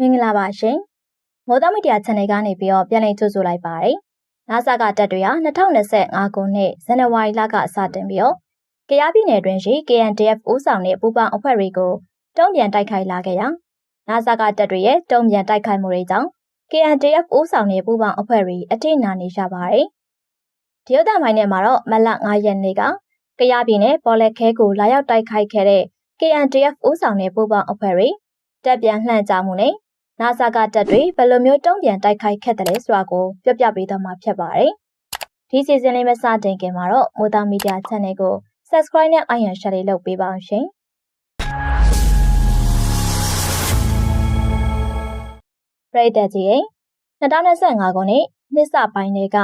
မင်္ဂလာပါရှင်မိုးသားမီဒီယာ channel ကနေပြီးတော့ပြန်လည်ကြိုဆိုလိုက်ပါတယ်နာဆာကတက်တွေဟာ2025ခုနှစ်ဇန်နဝါရီလကစတင်ပြီးတော့ကရားပြည်နယ်တွင်ရှိ KNDF ဦးဆောင်တဲ့ပူးပေါင်းအဖွဲ့တွေကိုတုံ့ပြန်တိုက်ခိုက်လာခဲ့ရာနာဆာကတက်တွေရဲ့တုံ့ပြန်တိုက်ခိုက်မှုတွေကြောင့် KNDF ဦးဆောင်တဲ့ပူးပေါင်းအဖွဲ့တွေအထိနာနေကြပါတယ်ဒီရုပ်သံပိုင်းထဲမှာတော့မလ9ရက်နေ့ကကရားပြည်နယ်ပေါ်လက်ခဲကိုလာရောက်တိုက်ခိုက်ခဲ့တဲ့ KNDF ဦးဆောင်တဲ့ပူးပေါင်းအဖွဲ့တွေတက်ပြန်လှန့်ကြမှုနဲ့ နာဆာကတပ်တွေဘယ်လိုမျိုးတုံ့ပြန်တိုက်ခိုက်ခဲ့တယ်လဲဆိုတာကိုပြောပြပေးတော့မှာဖြစ်ပါတယ်။ဒီစီစဉ်လေးမစတင်ခင်မှာတော့မိုးသားမီဒီယာ channel ကို subscribe နဲ့ iron share လေးလုပ်ပေးပါအောင်ရှင်။ပရိသတ်ကြီး2025ခုနှစ်နှစ်စပိုင်းတွေက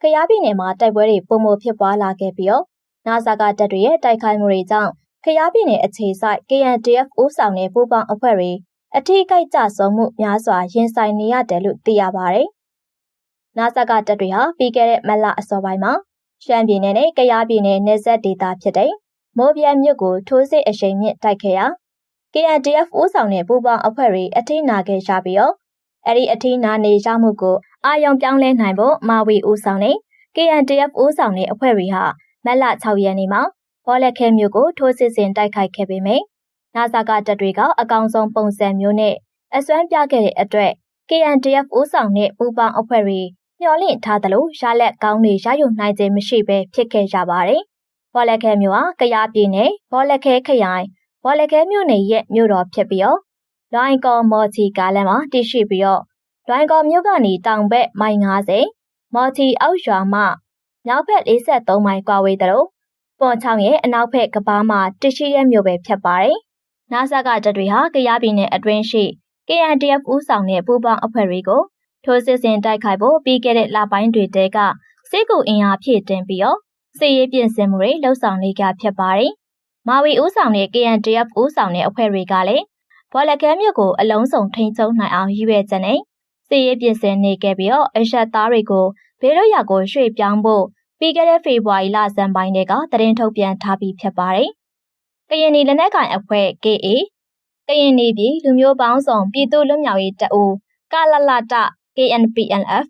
ခရားပြည်နယ်မှာတိုက်ပွဲတွေပုံမဖြစ်ပွားလာခဲ့ပြီးတော့နာဆာကတပ်တွေရဲ့တိုက်ခိုက်မှုတွေကြောင့်ခရားပြည်နယ်အခြေစိုက် KNDF ဦးဆောင်တဲ့ပူးပေါင်းအဖွဲ့တွေ အထီးကိုက်ကြဆုံးမှုများစွာရင်ဆိုင်နေရတယ်လို့သိရပါတယ်။နာဆာကတပ်တွေဟာပြီးခဲ့တဲ့မလအစောပိုင်းမှာရှမ်းပြည်နယ်နဲ့ကယားပြည်နယ်နယ်စပ်ဒေသဖြစ်တဲ့မိုးပြဲမြို့ကိုထိုးစစ်အရှိန်မြင့်တိုက်ခဲ့ရာ KNDF ဦးဆောင်တဲ့ပူးပေါင်းအဖွဲ့တွေအထီးနာခဲ့ကြပြီးတော့အဲ့ဒီအထီးနာနေကြမှုကိုအာယုံပြောင်းလဲနိုင်ဖို့မာဝီဦးဆောင်တဲ့ KNDF ဦးဆောင်တဲ့အဖွဲ့တွေဟာမလ6ရက်နေ့မှာဘောလက်ခဲမြို့ကိုထိုးစစ်ဆင်တိုက်ခိုက်ခဲ့ပေမယ့် နာဆာကတပ်တွေကအကောင်ဆုံးပုံစံမျိုးနဲ့အစွမ်းပြခဲ့တဲ့အတွက် KNDF ဦးဆောင်တဲ့ပူပေါင်းအဖွဲ့တွေမျှော်လင့်ထားသလိုရလက်ကောင်းတွေရယူနိုင်ခြင်းမရှိဘဲဖြစ်ခဲ့ကြပါတယ်။ဘောလက်ခဲမြို့ဟာကရားပြည်နယ်ဘောလက်ခဲခရိုင်ဘောလက်ခဲမြို့နယ်ရဲ့မြို့တော်ဖြစ်ပြီးတော့လွိုင်းကော်မော်ချီကားလမ်းမှာတည်ရှိပြီးတော့လွိုင်းကော်မြို့ကနေတောင်ဘက်မိုင်90မော်ချီအောက်ရွာမှမြောက်ဘက်43မိုင်ကွာဝေးတယ်လို့ပွန်ချောင်းရဲ့အနောက်ဘက်ကဘာမှာတရှိတဲ့မြို့ပဲဖြစ်ပါတယ်။ နာဆာကတပ်တွေဟာကရားပြည်နယ်အတွင်းရှိ KNDF ဦးဆောင်တဲ့ပူးပေါင်းအဖွဲ့တွေကိုထိုးစစ်ဆင်တိုက်ခိုက်ဖို့ပြီးခဲ့တဲ့လပိုင်းတွေတည်းကစစ်ကူအင်အားဖြည့်တင်ပြီးတော့စစ်ရေးပြင်ဆင်မှုတွေလှုပ်ဆောင်နေကြဖြစ်ပါတယ်။မာဝီဦးဆောင်တဲ့ KNDF ဦးဆောင်တဲ့အဖွဲ့တွေကလည်းဘောလကဲမြို့ကိုအလုံးစုံထိန်းချုပ်နိုင်အောင်ရည်ရွယ်ချက်နဲ့စစ်ရေးပြင်ဆင်နေခဲ့ပြီးတော့အရှက်သားတွေကိုဘေးလွတ်ရာကိုရွှေ့ပြောင်းဖို့ပြီးခဲ့တဲ့ဖေဖော်ဝါရီလဇန်ပိုင်းတွေကသတင်းထုတ်ပြန်ထားပြီးဖြစ်ပါတယ်။ ကရင်နီလက်နက်ကိုင်အဖွဲ့ KA ကရင်နီပြည်လူမျိုးပေါင်းစုံပြည်သူ့လွတ်မြောက်ရေးတပ်ဦးကလလတ KNPNF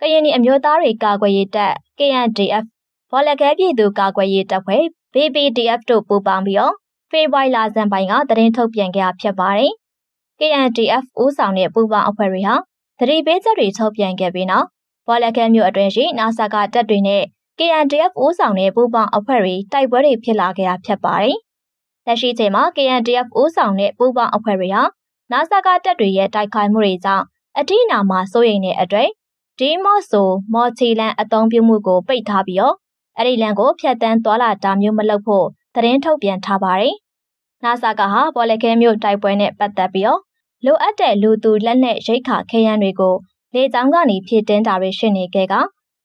ကရင်နီအမျိုးသားတွေကာကွယ်ရေးတပ် KNDF ဘောလကဲပြည်သူကာကွယ်ရေးတပ်ဖွဲ့ BPDF တို့ပူးပေါင်းပြီးတော့ဖေဖော်ဝါရီလဇန်ပိုင်းကသတင်းထုတ်ပြန်ခဲ့တာဖြစ်ပါတယ်။ KNDF ဦးဆောင်တဲ့ပူးပေါင်းအဖွဲ့တွေဟာသတိပေးချက်တွေထုတ်ပြန်ခဲ့ပြီးနောက်ဘောလကဲမြို့အတွင်းရှိနာဆာကတပ်တွေနဲ့ KNDF ဦးဆောင်တဲ့ပူးပေါင်းအဖွဲ့တွေတိုက်ပွဲတွေဖြစ်လာခဲ့တာဖြစ်ပါတယ်။ လက်ရှိချိန်မှာ KNDF ဦးဆောင်တဲ့ပူးပေါင်းအဖွဲ့တွေဟာနာဆာကတပ်တွေရဲ့တိုက်ခိုက်မှုတွေကြောင့်အထိနာမှာစိုးရိမ်တဲ့အတွက်ဒီမော့ဆိုမော်ချီလန်အသုံးပြုမှုကိုပိတ်ထားပြီးတော့အဲ့ဒီလန်ကိုဖျက်တမ်းသွားလာတာမျိုးမလုပ်ဖို့သတင်းထုတ်ပြန်ထားပါတယ်။နာဆာကဟာဘောလခဲမြို့တိုက်ပွဲနဲ့ပတ်သက်ပြီးတော့လိုအပ်တဲ့လူသူလက်နက်ရိတ်ခါခဲယမ်းတွေကိုလေကြောင်းကနေဖြည့်တင်းတာတွေရှိနေခဲ့က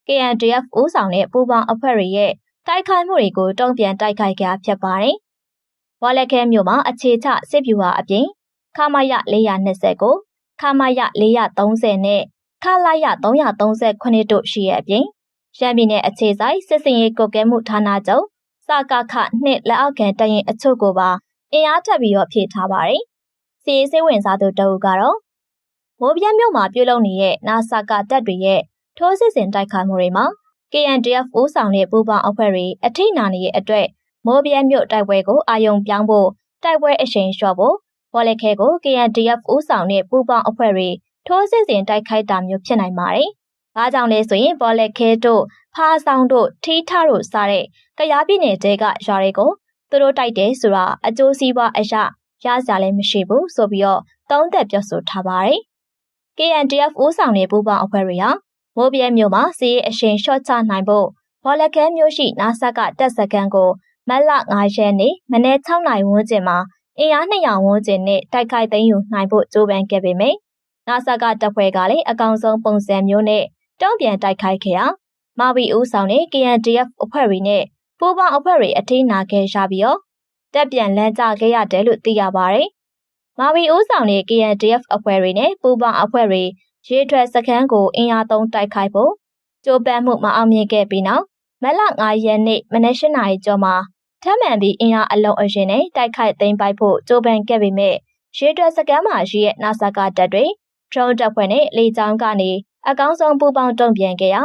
KNDF ဦးဆောင်တဲ့ပူးပေါင်းအဖွဲ့တွေရဲ့တိုက်ခိုက်မှုတွေကိုတုံ့ပြန်တိုက်ခိုက်ခဲ့ဖြစ်ပါတယ်။ ဝါလက်ခဲမြို့မှာအခြေချစစ်ဗျူဟာအပြင်ခမာယ420ကိုခမာယ430နဲ့ခလာယ339တို့ရှိရဲ့အပြင်ရန်ပြည်နယ်အခြေဆိုင်စစ်စင်ရေးကုတ်ကဲမှုဌာနချုပ်စကခနှစ်လက်အောက်ခံတရင်အချို့ကိုပါအင်အားထပ်ပြီးတော့ဖြည့်ထားပါတယ်။စီရေးစိတ်ဝင်စားသူတအုပ်ကတော့မိုးပြဲမြို့မှာပြုလုပ်နေတဲ့နာဆာကတပ်တွေရဲ့ထိုးစစ်ဆင်တိုက်ခိုက်မှုတွေမှာ KNDF ဦးဆောင်တဲ့ပူးပေါင်းအဖွဲ့တွေအထိနာနေတဲ့အတွက် မိုးပြဲမြို့တိုက်ပွဲကိုအာရုံပြောင်းဖို့တိုက်ပွဲအရှိန်လျှော့ဖို့ဘောလက်ခဲကို KNDF ဦးဆောင်တဲ့ပူးပေါင်းအဖွဲ့တွေထိုးစစ်ဆင်တိုက်ခိုက်တာမျိုးဖြစ်နိုင်ပါတယ်။ဒါကြောင့်လဲဆိုရင်ဘောလက်ခဲတို့ဖားဆောင်တို့ထီးထတို့စတဲ့ကရားပြည်နယ်တဲကရွာတွေကိုသူတို့တိုက်တယ်ဆိုတာအကျိုးစီးပွားအရာရစရာလည်းမရှိဘူးဆိုပြီးတော့သုံးသက်ပြောဆိုထားပါတယ်။ KNDF ဦးဆောင်တဲ့ပူးပေါင်းအဖွဲ့တွေဟာမိုးပြဲမြို့မှာစီးအရှင်ရှော့ချနိုင်ဖို့ဘောလခဲမြို့ရှိနာဆက်ကတက်စကန်ကို မက်လ9ရက်နေ့မနေ့6နိုင်ဝန်းကျင်မှာအင်အား200ဝန်းကျင်နဲ့တိုက်ခိုက်သိမ်းယူနိုင်ဖို့ကြိုးပမ်းခဲ့ပေမယ့်နာဆက်ကတပ်ဖွဲ့ကလည်းအကောင်ဆုံးပုံစံမျိုးနဲ့တုံ့ပြန်တိုက်ခိုက်ခဲ့ရာမာဝီဦးဆောင်တဲ့ KNDF အဖွဲ့တွေနဲ့ပူးပေါင်းအဖွဲ့တွေအထိနာခဲ့ရပြီးတော့တက်ပြန်လမ်းကျခဲ့ရတယ်လို့သိရပါတယ်။မာဝီဦးဆောင်တဲ့ KNDF အဖွဲ့တွေနဲ့ပူးပေါင်းအဖွဲ့တွေရေထွက်စခန်းကိုအင်အားသုံးတိုက်ခိုက်ဖို့ကြိုးပမ်းမှုမအောင်မြင်ခဲ့ပြီးနောက်မလ9ရက်နေ့မနက်၈နာရီကျော်မှာ ထမ်းမှန်ပြီးအင်အားအလုံးအရင်နဲ့တိုက်ခိုက်သိမ်းပိုက်ဖို့ကြိုးပမ်းခဲ့ပေမဲ့ရေတွက်စကန်မှာရှိတဲ့နာဆာကတပ်တွေဒရုန်းတပ်ဖွဲ့နဲ့လေကြောင်းကနေအကောင်းဆုံးပူးပေါင်းတုံ့ပြန်ခဲ့ရာ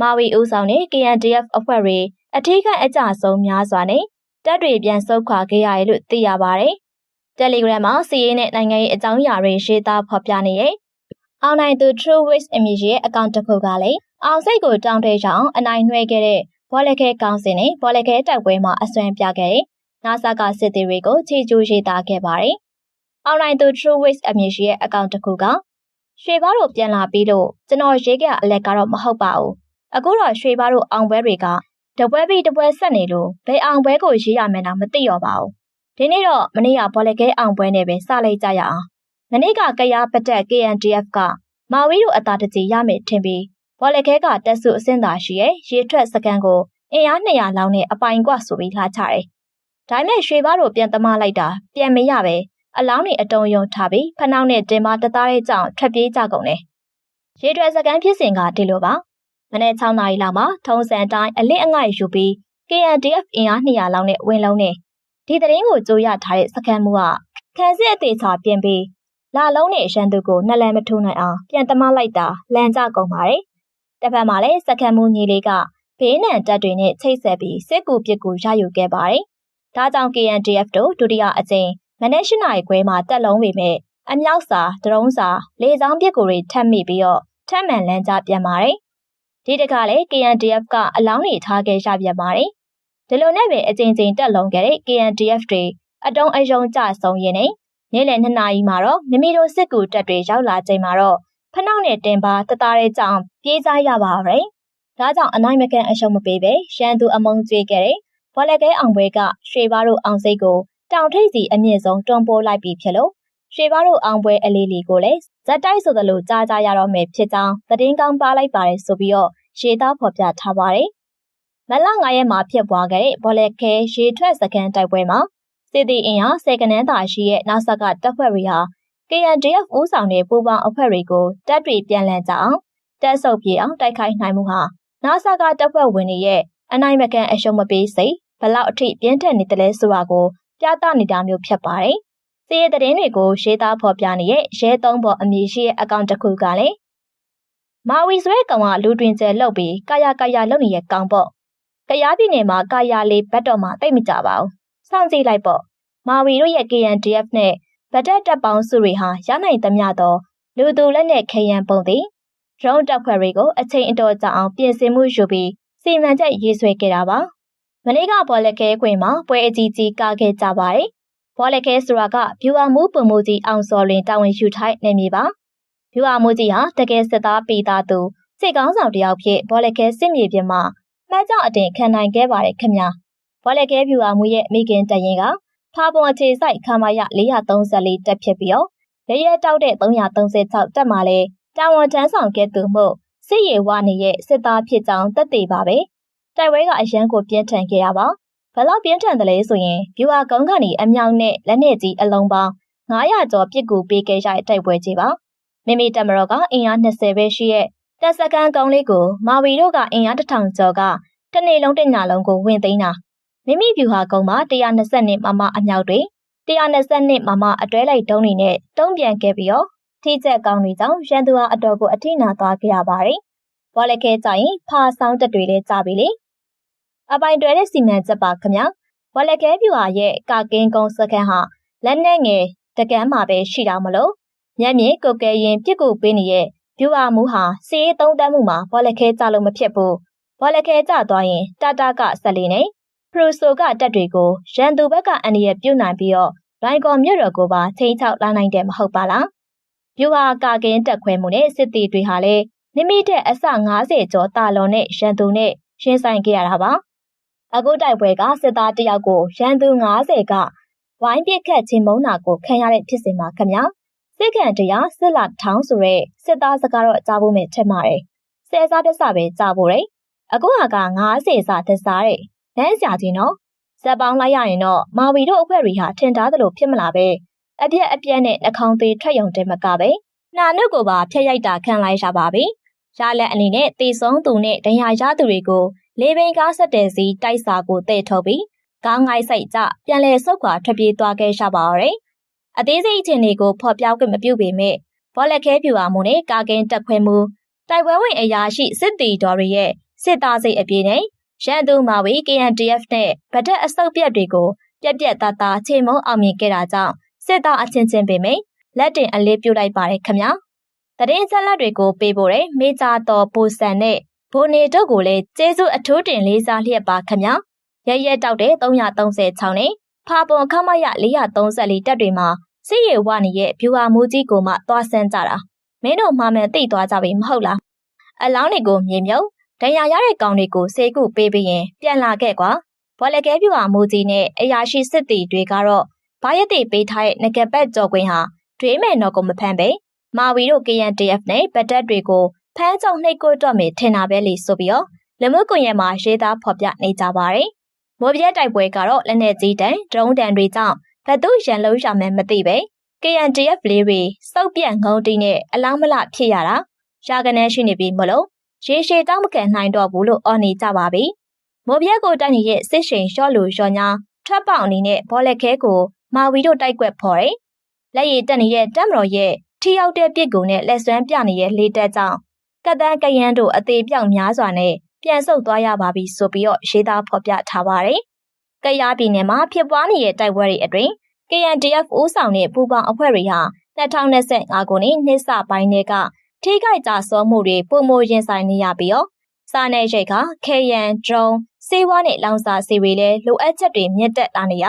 မာဝီဦးဆောင်တဲ့ KNDF အဖွဲ့တွေအထူးကအကြဆုံးများစွာနဲ့တပ်တွေပြန်ဆုတ်ခွာခဲ့ရတယ်လို့သိရပါတယ်။ Telegram မှာစီးရေးနဲ့နိုင်ငံရေးအကြောင်းအရာတွေရှင်းသားဖော်ပြနေတဲ့အောင်နိုင်သူ True Wish Image ရဲ့အကောင့်တစ်ခုကလည်းအောင်စိတ်ကိုတောင်းတရအောင်အနိုင်နှွှဲခဲ့တဲ့ ဘောလခဲကောင်းစင်နဲ့ဘောလခဲတိုက်ပွဲမှာအစွမ်းပြခဲ့တဲ့နာဆာကစစ်သည်တွေကိုချီကျူးရေးသားခဲ့ပါတယ်။အောင်နိုင်သူ True Wish အမည်ရှိရဲ့အကောင့်တစ်ခုကရွှေဘားတို့ပြန်လာပြီးတော့ကျွန်တော်ရေးခဲ့အလက်ကတော့မဟုတ်ပါဘူး။အခုတော့ရွှေဘားတို့အောင်ပွဲတွေကတပွဲပြီးတပွဲဆက်နေလို့ဘယ်အောင်ပွဲကိုရေးရမယ်တော့မသိတော့ပါဘူး။ဒီနေ့တော့မနေ့ကဘောလခဲအောင်ပွဲနဲ့ပဲစလိုက်ကြရအောင်။မနေ့ကကရားပတ်သက် KNDF ကမာဝီတို့အသာတကြီးရမယ်ထင်ပြီး ဘောလခဲကတက်စုအစင်းသာရှိရဲ့ရေထွက်စကန်ကိုအင်အား200လောက်နဲ့အပိုင်ကွဆိုပြီးလာချတယ်။ဒါမဲ့ရွှေဘားတို့ပြန်သမားလိုက်တာပြန်မရပဲအလောင်းတွေအတုံယုံထားပြီးဖနှောင်းနဲ့တင်မတသားတဲ့ကြောင့်ထွက်ပြေးကြကုန်တယ်။ရေထွက်စကန်ဖြစ်စဉ်ကဒီလိုပါ။မနေ့6နာရီလောက်မှာထုံးစံတိုင်းအလစ်အငိုက်ယူပြီး KNDF အင်အား200လောက်နဲ့ဝင်လုံးနေဒီသတင်းကိုကြိုးရထားတဲ့စကန်မှုကခန်းစစ်အသေးချာပြင်ပြီးလာလုံးနဲ့ရန်သူကိုနှလန်မထိုးနိုင်အောင်ပြန်သမားလိုက်တာလမ်းကြကုန်ပါတယ်။ တစ်ဖက်မှာလည်းစကန်မှုညီလေးကဘေးနံတပ်တွေနဲ့ချိတ်ဆက်ပြီးစစ်ကူပစ်ကူရယူခဲ့ပါတယ်။ဒါကြောင့် KNDF တို့ဒုတိယအကြိမ်မနေ့၈နာရီခွဲမှာတက်လုံးပေမဲ့အမြောက်စာဒရုန်းစာလေကြောင်းပစ်ကူတွေထပ်မိပြီးတော့ထပ်မံလမ်းကြပြန်ပါတယ်။ဒီတခါလေ KNDF ကအလောင်းတွေထားခဲ့ရပြန်ပါတယ်။ဒီလိုနဲ့ပဲအကြိမ်ကြိမ်တက်လုံးခဲ့တဲ့ KNDF တွေအတုံးအယုံကြဆုံးရင်းနဲ့နေ့လယ်2နာရီမှာတော့မိမိတို့စစ်ကူတပ်တွေရောက်လာချိန်မှာတော့ ဖနှောက်နဲ့တင်ပါတသားတဲ့ကြောင်ပြေးကြရပါရဲ့။ဒါကြောင့်အနိုင်မကန်အရှုံးမပေးပဲရန်သူအမုံကျွေးခဲ့တဲ့ဘောလကဲအောင်ပွဲကရွှေဘားတို့အောင်စိတ်ကိုတောင်ထိပ်စီအမြင့်ဆုံးတွန်းပိုးလိုက်ပြီးဖြစ်လို့ရွှေဘားတို့အောင်ပွဲအလေးလီကိုလည်းဇက်တိုက်ဆိုသလိုကြားကြရတော့မယ်ဖြစ်ကြောင်းသတင်းကောင်းပါလိုက်ပါတယ်ဆိုပြီးတော့ရေသားဖော်ပြထားပါတယ်။မလ9ရက်မှာဖြစ်ပွားခဲ့တဲ့ဘောလကဲရေထွက်စကန်တိုက်ပွဲမှာစစ်တီအင်အားစေကနန်းသာရှိရဲ့နာဆကတပ်ဖွဲ့တွေဟာ KNDF ဦးဆောင်တဲ့ပူးပေါင်းအဖွဲ့တွေကိုတပ်တွေပြန်လည်ကြအောင်တပ်ဆုပ်ပြေအောင်တိုက်ခိုက်နိုင်မှုဟာနာဆကတပ်ဖွဲ့ဝင်တွေရဲ့အနိုင်မကန်အရှုံးမပေးစိတ်ဘလောက်အထိပြင်းထန်နေတယ်လဲဆိုတာကိုပြသနေတာမျိုးဖြစ်ပါတယ်။စီးရဲသတင်းတွေကိုရေးသားဖော်ပြနေတဲ့ရဲသုံးပေါ်အမည်ရှိတဲ့အကောင့်တစ်ခုကလည်းမာဝီဆွဲကောင်ကလူတွင်ကျဲလှုပ်ပြီးကာယကာယလှုပ်နေတဲ့ကောင်ပေါ့။ကရားပြည်နယ်မှာကာယလေးဘတ်တော်မှာတိတ်မကြပါဘူး။စောင့်ကြည့်လိုက်ပေါ့။မာဝီတို့ရဲ့ KNDF နဲ့ ဗတ်တက်တပ်ပေါင်းစုတွေဟာရနိုင်သမျှသောလူသူလက်နဲ့ခရံပုံသည်ရုံးတပ်ဖွဲ့တွေကိုအချိန်အတော်ကြာအောင်ပြင်ဆင်မှုယူပြီးစီမံချက်ရေးဆွဲခဲ့တာပါ။မနေ့ကဘောလကဲခွင်မှာပွဲအကြီးကြီးကားခဲ့ကြပါတယ်။ဘောလကဲဆိုတာကဗျူဟာမူပုံမှုကြီးအောင်စော်လင်တာဝန်ယူထိုက်နေမည်ပါ။ဗျူဟာမူကြီးဟာတကယ်စစ်သားပြည်သားသူစစ်ကောင်းဆောင်တယောက်ဖြစ်ဘောလကဲစစ်မြေပြင်မှာမှတ်ကြောင့်အတင်ခံနိုင်ခဲ့ပါတယ်ခင်ဗျာ။ဘောလကဲဗျူဟာမူရဲ့မိခင်တရင်က ဖာပုံအခြေစိုက်ခမာရ434တက်ဖြစ်ပြီးတော့ရရဲတောက်တဲ့336တက်မှာလဲတာဝန်ထမ်းဆောင်ခဲ့သူမှုစစ်ရေဝနေရဲ့စစ်သားဖြစ်ကြောင်းသက်သေပါပဲတိုက်ပွဲကအရန်ကိုပြင်းထန်ခဲ့တာပါဘလောက်ပြင်းထန်တယ်လဲဆိုရင်ဗျူဟာကုန်းကနေအမြောက်နဲ့လက်နဲ့ကြီးအလုံးပေါင်း900ကျော်ပစ်ကူပေးခဲ့ရတဲ့တိုက်ပွဲကြီးပါမိမိတမတော်ကအင်အား20ပဲရှိရဲ့တက်စကန်ကုန်းလေးကိုမာဝီတို့ကအင်အား1000ကျော်ကတနေ့လုံးတညလုံးကိုဝင်သိမ်းတာ မိမိဗျူဟာကုန်းမှာ120နှစ်မမအမြောက်တွေ120နှစ်မမအတွဲလိုက်တုံးတွေနဲ့တုံးပြန်ခဲ့ပြီးတော့ထိကျက်ကောင်းတွေကြောင့်ရန်သူဟာအတော်ကိုအထိနာသွားခဲ့ရပါတယ်။ဘောလခဲကြရင်ဖာဆောင်တက်တွေလည်းကြပြီလေ။အပိုင်တွဲတဲ့စီမံချက်ပါခင်ဗျာ။ဘောလခဲပြူဟာရဲ့ကာကင်းကုန်းစခန်းဟာလက်နဲ့ငယ်တကန်းမှာပဲရှိတာမလို့ညံ့မြေကုတ်ကဲရင်ပြစ်ကူပေးနေရဲ့ပြူဟာမူဟာစီးရေးသုံးတန်းမှုမှာဘောလခဲကြလို့မဖြစ်ဘူး။ဘောလခဲကြသွားရင်တာတာကဆက်လေးနေ ဖရူဆိုကတက်တွေကိုရန်သူဘက်ကအန်ဒီရဲ့ပြုတ်နိုင်ပြီးတော့ရိုင်ကော်မြို့တော်ကိုပါချိန်ချောက်လာနိုင်တယ်မဟုတ်ပါလားဗျူဟာကာကင်းတက်ခွဲမှုနဲ့စစ်တီတွေဟာလည်းမိမိတဲ့အစ90ကျော်တာလွန်နဲ့ရန်သူနဲ့ရှင်းဆိုင်ခဲ့ရတာပါအခုတိုက်ပွဲကစစ်သားတယောက်ကိုရန်သူ90ကဝိုင်းပစ်ခတ်ချင်းမုံနာကိုခံရတဲ့ဖြစ်စဉ်မှာခမစစ်ကန်တရားစစ်လာထောင်းဆိုတဲ့စစ်သားစကားတော့ကြားဖို့မဲ့ထက်ပါတယ်ဆယ်စားတဆပဲကြားဖို့တယ်အခုဟာက90စာတစားတဲ့ လမ်းကြာချင်းနော်ဇက်ပေါင်းလိုက်ရရင်တော့မာဝီတို့အဖွဲ့တွေဟာထင်ထားသလိုဖြစ်မလားပဲအပြက်အပြက်နဲ့နှာခေါင်းသေးထွက်ယုံတယ်မကပဲနှာနှုတ်ကိုပါဖျက်ရိုက်တာခံလိုက်ရပါပြီရလက်အနေနဲ့တေဆုံးသူနဲ့ဒဏ်ရာရသူတွေကိုလေဘင်းကားဆက်တဲ့စီတိုက်စာကိုတဲ့ထုတ်ပြီးကားငိုက်ဆိုင်ကြပြန်လဲဆုတ်ခွာထွက်ပြေးသွားခဲ့ရပါတော့တယ်အသေးစိတ်အခြေအနေကိုဖော်ပြခွင့်မပြုပေမဲ့ဘောလက်ခဲပြူအားမှုနဲ့ကာကင်းတက်ခွဲမှုတိုက်ပွဲဝင်အရာရှိစစ်တီတော်တွေရဲ့စစ်သားစိတ်အပြည့်နဲ့ ရန်သူမာဝီ KNDF နဲ့ဗဒက်အစုပ်ပြက်တွေကိုပြက်ပြက်သားသားချိန်မုံအောင်မြင်ခဲ့တာကြောင့်စစ်သားအချင်းချင်းပင်မိလက်တင်အလေးပြုလိုက်ပါတယ်ခင်ဗျာတရင်ဆက်လက်တွေကိုပေးဖို့တဲ့မေဂျာတော်ပူဆန်နဲ့ဘိုနေတို့ကိုလည်းကျေးဇူးအထူးတင်လေးစားလျက်ပါခင်ဗျာရရဲတောက်တဲ့336နဲ့ဖာပွန်ခမရ434တက်တွေမှာစစ်ရေဝနေတဲ့ဗျူဟာမူကြီးကိုမှသွားဆန်းကြတာမင်းတို့မှမှန်သိသွားကြပြီမဟုတ်လားအလောင်းတွေကိုမြေမြုပ် ဒဏ်ရာရတဲ့ကောင်တွေကိုဆေးကုပေးပြီးရင်ပြန်လာခဲ့ကွာဘောလကဲပြူဟာမူကြီးနဲ့အရာရှိစစ်တီတွေကတော့ဘာရတိပေးထားတဲ့ငကပတ်ကြော်ကွင်းဟာဒွေးမယ်တော့ကိုမဖမ်းပဲမာဝီတို့ KNTF နဲ့ဗတ်တက်တွေကိုဖမ်းကြောင်နှိတ်ကိုတော့မေထင်တာပဲလေဆိုပြီးတော့လမှုကွန်ရက်မှာရေးသားဖော်ပြနေကြပါတယ်။မိုးပြဲတိုက်ပွဲကတော့လက်နက်ကြီးတန်ဒရုန်းတန်တွေကြောင့်ဘသူရန်လုံးရမယ်မသိပဲ KNTF လေးတွေစုပ်ပြန့်ငုံတီးနဲ့အလောင်းမလဖြစ်ရတာရာကနေရှိနေပြီမလို့ ရေရှည်တောင်းမကန်နိုင်တော့ဘူးလို့အော်နေကြပါပြီ။မိုးပြဲကိုတိုက်နေတဲ့စစ်ရှိန်ရှော့လူရှော့ညာထွက်ပေါက်အနေနဲ့ဘောလက်ခဲကိုမာဝီတို့တိုက်ကွက်ဖော်တယ်။လက်ရည်တက်နေတဲ့တက်မတော်ရဲ့ထိရောက်တဲ့ပြစ်ကူနဲ့လက်စွမ်းပြနေတဲ့လေးတက်ကြောင့်ကတန်းကရန်တို့အသေးပြောက်များစွာနဲ့ပြန်ဆုတ်သွားရပါပြီဆိုပြီးတော့ရေးသားဖော်ပြထားပါတယ်။ကယားပြည်နယ်မှာဖြစ်ပွားနေတဲ့တိုက်ပွဲတွေအတွင်း KNDF ဦးဆောင်တဲ့ပူးပေါင်းအဖွဲ့တွေဟာ2025ခုနှစ်နှစ်စပိုင်းတွေက ထိခိုက်ကြဆုံးမှုတွေပုံမရင်ဆိုင်နေရပြီးတော့စာနယ်ရိတ်ကခဲယန်ဒရုန်းစေဝါနဲ့လောင်စာစီတွေလည်းလိုအပ်ချက်တွေမြင့်တက်လာနေရ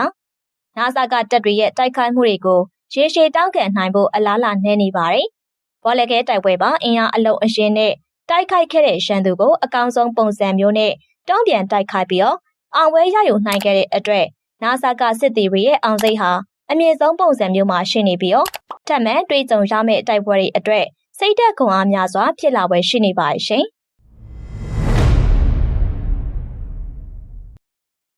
နာဆာကတပ်တွေရဲ့တိုက်ခိုက်မှုတွေကိုရေရှည်တောင်းခံနိုင်ဖို့အလားအလာနည်းနေပါတယ်။ဘောလကဲတိုက်ပွဲပါအင်အားအလုံးအရင်နဲ့တိုက်ခိုက်ခဲ့တဲ့ရှမ်းသူကိုအကောင်ဆုံးပုံစံမျိုးနဲ့တောင်းပြန်တိုက်ခိုက်ပြီးတော့အောင်ဝဲရယူနိုင်ခဲ့တဲ့အတွက်နာဆာကစစ်သည်တွေရဲ့အောင်စိတ်ဟာအမြင့်ဆုံးပုံစံမျိုးမှာရှိနေပြီးတော့ထပ်မံတွေးကြုံရမယ့်တိုက်ပွဲတွေအတွက် စိတ်သက်ခွန်အားများစွာဖြစ်လာပွဲရှိနေပါရှင်။